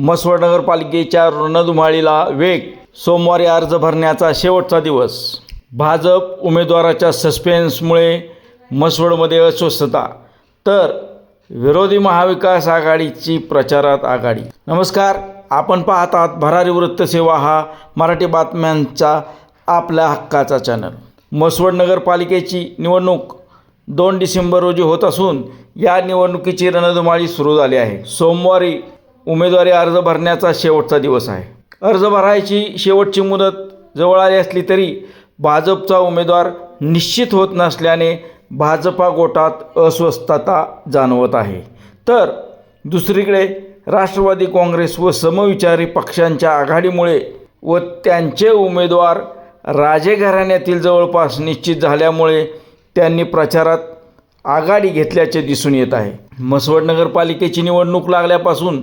मसवड नगरपालिकेच्या रणधुमाळीला वेग. सोमवारी अर्ज भरण्याचा शेवटचा दिवस. भाजप उमेदवाराच्या सस्पेन्समुळे मसवडमध्ये अस्वस्थता. तर विरोधी महाविकास आघाडीची प्रचारात आघाडी. नमस्कार आपण पाहत आहात भरारी वृत्तसेवा हा मराठी बातम्यांचा आपल्या हक्काचा चॅनल. मसवड नगरपालिकेची निवडणूक दोन डिसेंबर रोजी होत असून या निवडणुकीची रणधुमाळी सुरू झाली आहे. सोमवारी उमेदवारी अर्ज भरण्याचा शेवटचा दिवस आहे. अर्ज भरायची शेवटची मुदत जवळ आली असली तरी भाजपचा उमेदवार निश्चित होत नसल्याने भाजपा गोटात अस्वस्थता जाणवत आहे. तर दुसरीकडे राष्ट्रवादी काँग्रेस व समविचारी पक्षांच्या आघाडीमुळे व त्यांचे उमेदवार राजे घराण्यातील जवळपास निश्चित झाल्यामुळे त्यांनी प्रचारात आघाडी घेतल्याचे दिसून येत आहे. मसवड नगरपालिकेची निवडणूक लागल्यापासून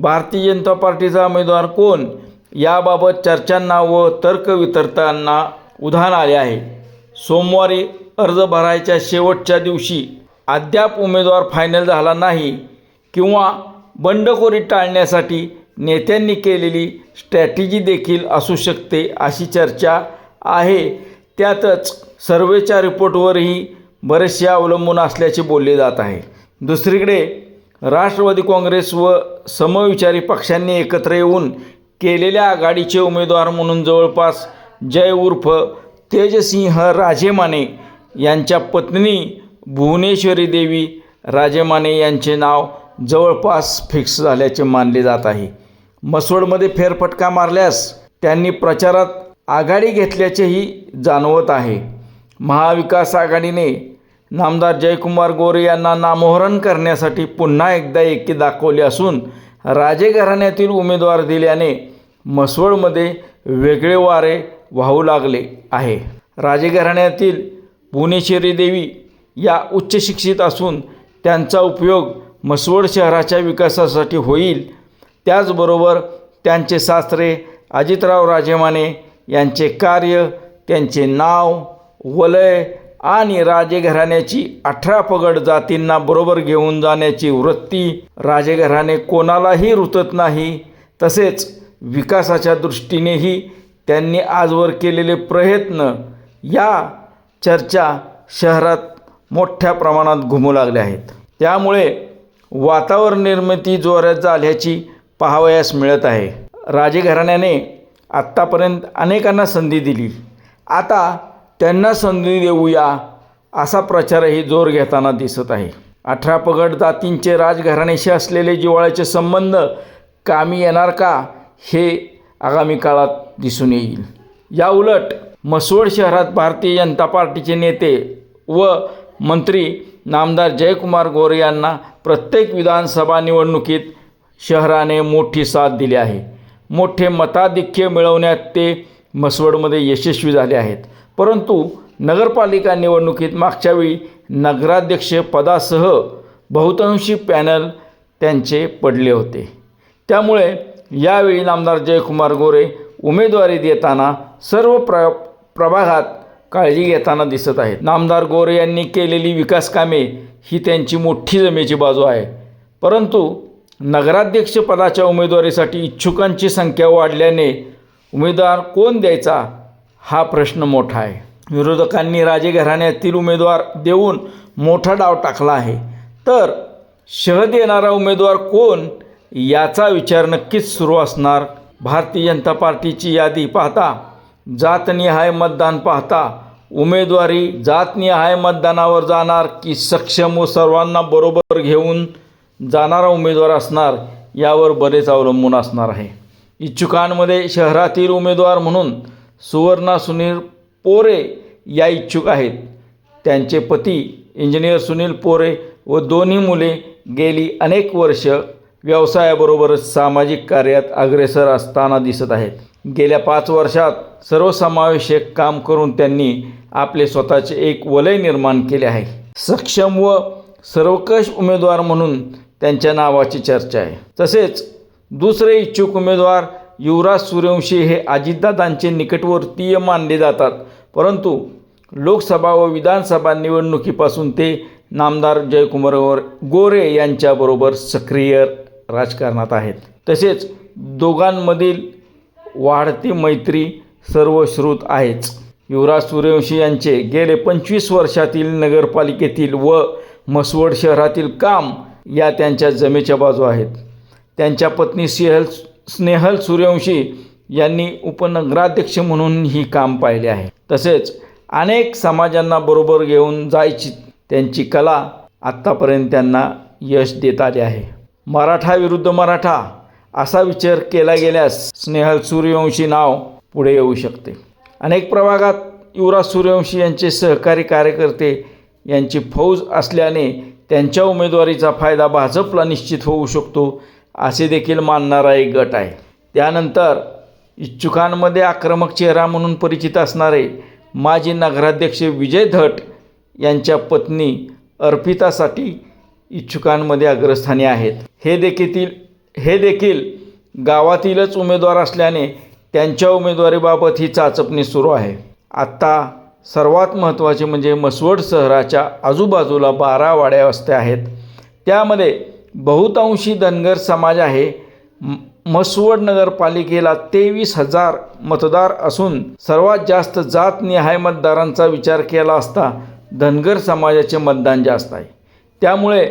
भारतीय जनता पार्टीचा उमेदवार कोण? याबाबत चर्चांना व तर्कवितर्कांना उधाण आले आहे. सोमवारी अर्ज भरायच्या शेवटच्या दिवशी अद्याप उमेदवार फायनल झाला नाही किंवा बंडखोरी टाळण्यासाठी नेत्यांनी केलेली स्ट्रॅटेजी देखील असू शकते अशी चर्चा आहे. त्यातच सर्वेच्या रिपोर्टवरही बरेचसे अवलंबून असल्याचे बोलले जात आहे. दुसरीकडे राष्ट्रवादी काँग्रेस व समविचारी पक्षांनी एकत्र येऊन केलेल्या आघाडीचे उमेदवार म्हणून जवळपास जय उर्फ तेजसिंह राजेमाने यांच्या पत्नी भुवनेश्वरी देवी राजेमाने यांचे नाव जवळपास फिक्स झाल्याचे मानले जात आहे. मसवडमध्ये फेरफटका मारल्यास त्यांनी प्रचारात आघाडी घेतल्याचेही जाणवत आहे. महाविकास आघाडीने नामदार जयकुमार गोरे यांना नामोहरण करण्यासाठी पुन्हा एकदा एकी दाखवली असून राजे घराण्यातील उमेदवार दिल्याने मसवळमध्ये वेगळे वारे वाहू लागले आहे. राजे घराण्यातील भुवनेश्वरी देवी या उच्च शिक्षित असून त्यांचा उपयोग मसवड शहराच्या विकासासाठी होईल. त्याचबरोबर त्यांचे सासरे अजितराव राजेमाने यांचे कार्य त्यांचे नाव वलय आणि राजेघराण्याची अठरा पगड जातींना बरोबर घेऊन जाण्याची वृत्ती राजेघराणे कोणालाही रुतत नाही. तसेच विकासाच्या दृष्टीनेही त्यांनी आजवर केलेले प्रयत्न या चर्चा शहरात मोठ्या प्रमाणात घुमू लागल्या आहेत. त्यामुळे वातावरण निर्मिती जोरात झाल्याची पाहावयास मिळत आहे. राजेघराण्याने आत्तापर्यंत अनेकांना संधी दिली. आता त्यांना संधी देऊया असा प्रचारही जोर घेताना दिसत आहे. अठरा पगड जातींचे राजघराण्याशी असलेले जिव्हाळ्याचे संबंध कामी येणार का हे आगामी काळात दिसून येईल. या उलट मसवड शहरात भारतीय जनता पार्टीचे नेते व मंत्री नामदार जयकुमार गोरे यांना प्रत्येक विधानसभा निवडणुकीत शहराने मोठी साथ दिली आहे. मोठे मताधिक्य मिळवण्यात ते मसवडमध्ये यशस्वी झाले आहेत. परंतु नगरपालिका निवडणुकीत मागच्या वेळी नगराध्यक्ष पदासह बहुतांशी पॅनल त्यांचे पडले होते. त्यामुळे यावेळी नामदार जयकुमार गोरे उमेदवारी देताना सर्व प्र प्रभागात काळजी घेताना दिसत आहेत. नामदार गोरे यांनी केलेली विकास कामे ही त्यांची मोठी जमेची बाजू आहे. परंतु नगराध्यक्षपदाच्या उमेदवारीसाठी इच्छुकांची संख्या वाढल्याने उमेदवार कोण द्यायचा हा प्रश्न मोठा आहे. विरोधकांनी राजे घराण्यातील उमेदवार देऊन मोठा डाव टाकला आहे. तर शह देणारा उमेदवार कोण? याचा विचार नक्कीच सुरू असणार. भारतीय जनता पार्टीची यादी पाहता जातनिहाय मतदान पाहता उमेदवारी जातनिहाय मतदानावर जाणार की सक्षम व सर्वांना बरोबर घेऊन जाणारा उमेदवार असणार यावर बरेच अवलंबून असणार आहे. इच्छुकांमध्ये शहरातील उमेदवार म्हणून सुवर्णा सुनील पोरे या इच्छुक आहेत. त्यांचे पती इंजिनियर सुनील पोरे व दोन्ही मुले गेली अनेक वर्ष व्यवसायाबरोबरच सामाजिक कार्यात अग्रेसर असताना दिसत आहेत. गेल्या पाच वर्षात सर्वसमावेशक काम करून त्यांनी आपले स्वतःचे एक वलय निर्माण केले आहे. सक्षम व सर्वकष उमेदवार म्हणून त्यांच्या नावाची चर्चा आहे. तसेच दुसरे इच्छुक उमेदवार युवराज सूर्यवंशी हे अजितदादांचे निकटवर्तीय मानले जातात. परंतु लोकसभा व विधानसभा निवडणुकीपासून ते नामदार जयकुमार गोरे यांच्याबरोबर सक्रिय राजकारणात आहेत. तसेच दोघांमधील वाढती मैत्री सर्वश्रुत आहेच. युवराज सूर्यवंशी यांचे गेले पंचवीस वर्षातील नगरपालिकेतील व म्हसवड शहरातील काम या त्यांच्या जमेच्या बाजू आहेत. त्यांच्या पत्नी स्नेहल स्नेहल सूर्यवंशी यांनी उपनगराध्यक्ष म्हणून ही काम पाहिले आहे. तसेच अनेक समाजांना बरोबर घेऊन जायची त्यांची कला आत्तापर्यंत त्यांना यश देत आले आहे. मराठा विरुद्ध मराठा असा विचार केला गेल्यास स्नेहल सूर्यवंशी नाव पुढे येऊ शकते. अनेक प्रभागात युवराज सूर्यवंशी यांचे सहकारी कार्यकर्ते यांची फौज असल्याने त्यांच्या उमेदवारीचा फायदा भाजपला निश्चित होऊ शकतो असे देखील मानणारा एक गट आहे. त्यानंतर इच्छुकांमध्ये आक्रमक चेहरा म्हणून परिचित असणारे माजी नगराध्यक्ष विजय धट यांच्या पत्नी अर्पितासाठी इच्छुकांमध्ये अग्रस्थानी आहेत. हे देखील हे देखील गावातीलच उमेदवार असल्याने त्यांच्या उमेदवारीबाबत ही चाचपणी सुरू आहे. आत्ता सर्वात महत्त्वाचे म्हणजे मसवड शहराच्या आजूबाजूला बारा वाड्या वस्त्या आहेत. त्यामध्ये बहुतांशी धनगर समाज आहे. मसवड नगरपालिकेला तेवीस हजार मतदार असून सर्वात जास्त जातनिहाय मतदारांचा विचार केला असता धनगर समाजाचे मतदान जास्त आहे. त्यामुळे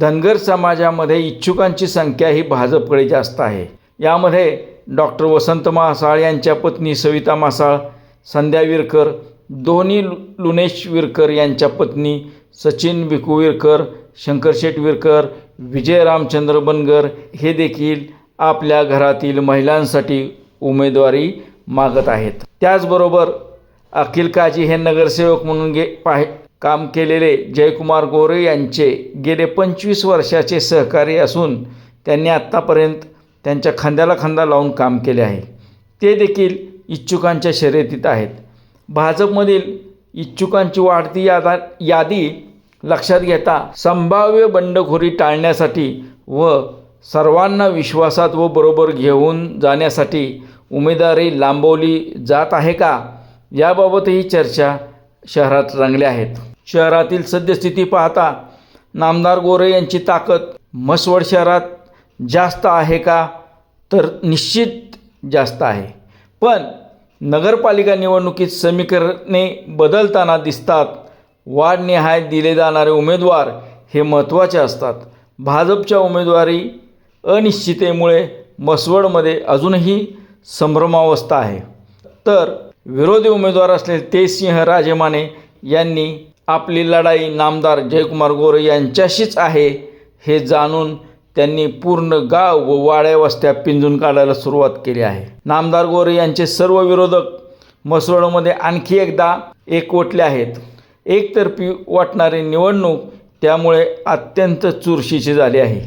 धनगर समाजामध्ये इच्छुकांची संख्या ही भाजपकडे जास्त आहे. यामध्ये डॉक्टर वसंत मासाळ यांच्या पत्नी सविता मासाळ संध्या विरकर दोन्ही लु- लुनेश विरकर यांच्या पत्नी सचिन विकू विरकर शंकरशेठ विरकर विजय रामचंद्र बनगर हे देखील आपल्या घरातील महिलांसाठी उमेदवारी मागत आहेत. त्याचबरोबर अखिल काजी हे नगरसेवक म्हणून गे पाहे काम केलेले जयकुमार गोरे यांचे गेले पंचवीस वर्षाचे सहकारी असून त्यांनी आत्तापर्यंत त्यांच्या खांद्याला खांदा लावून काम केले आहे. ते देखील इच्छुकांच्या शर्यतीत आहेत. भाजपमधील इच्छुकांची वाढती यादा यादी लक्षात घेता संभाव्य बंडखोरी टाळण्यासाठी व सर्वांना विश्वासात व बरोबर घेऊन जाण्यासाठी उमेदवारी लांबवली जात आहे का? याबाबतही चर्चा शहरात रंगल्या आहेत. शहरातील सद्यस्थिती पाहता नामदार गोरे यांची ताकद म्हसवड शहरात जास्त आहे का? तर निश्चित जास्त आहे. पण नगरपालिका निवडणुकीत समीकरणे बदलताना दिसतात. वाढनिहाय दिले जाणारे उमेदवार हे महत्त्वाचे असतात. भाजपच्या उमेदवारी अनिश्चितेमुळे मसवडमध्ये अजूनही संभ्रमावस्था आहे. तर विरोधी उमेदवार असलेले तेजसिंह राजेमाने यांनी आपली लढाई नामदार जयकुमार गोरे यांच्याशीच आहे हे जाणून त्यांनी पूर्ण गाव व वाड्या वस्त्या पिंजून काढायला सुरुवात केली आहे. नामदार गोरे यांचे सर्व विरोधक मसवडमध्ये आणखी एकदा एकवटले आहेत. एकतर्फी वाटणारी निवडणूक त्यामुळे अत्यंत चुरशीची झाली आहे.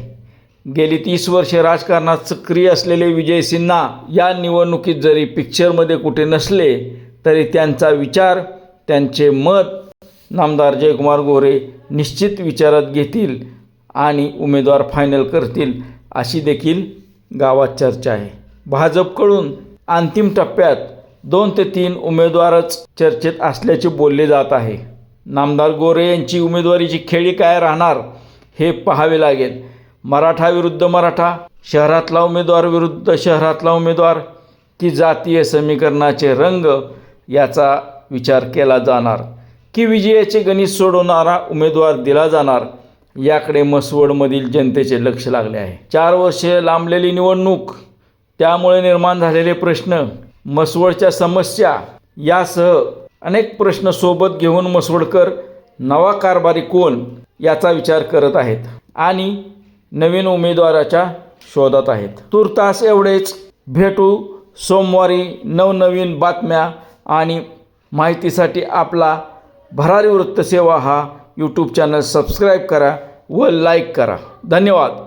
गेली तीस वर्षे राजकारणात सक्रिय असलेले विजय सिन्हा या निवडणुकीत जरी पिक्चरमध्ये कुठे नसले तरी त्यांचा विचार त्यांचे मत नामदार जयकुमार गोरे निश्चित विचारात घेतील आणि उमेदवार फायनल करतील अशी देखील गावात चर्चा आहे. भाजपकडून अंतिम टप्प्यात दोन ते तीन उमेदवारच चर्चेत असल्याचे बोलले जात आहे. नामदार गोरे यांची उमेदवारीची खेळी काय राहणार हे पाहावे लागेल. मराठा विरुद्ध मराठा शहरातला उमेदवार विरुद्ध शहरातला उमेदवार की जातीय समीकरणाचे रंग याचा विचार केला जाणार. की विजयाचे गणित सोडवणारा उमेदवार दिला जाणार याकडे मसवडमधील जनतेचे लक्ष लागले आहे. चार वर्षे लांबलेली निवडणूक त्यामुळे निर्माण झालेले प्रश्न मसवडच्या समस्या यासह अनेक प्रश्न सोबत घेऊन मसवडकर नवा कारभारी कोण याचा विचार करत आहेत आणि नवीन उमेदवाराच्या शोधात आहेत. तुर्तास एवढेच. भेटू सोमवारी नवनवीन बातम्या आणि माहितीसाठी आपला भरारी वृत्तसेवा हा यूट्यूब चॅनल सबस्क्राईब करा व लाईक करा. धन्यवाद.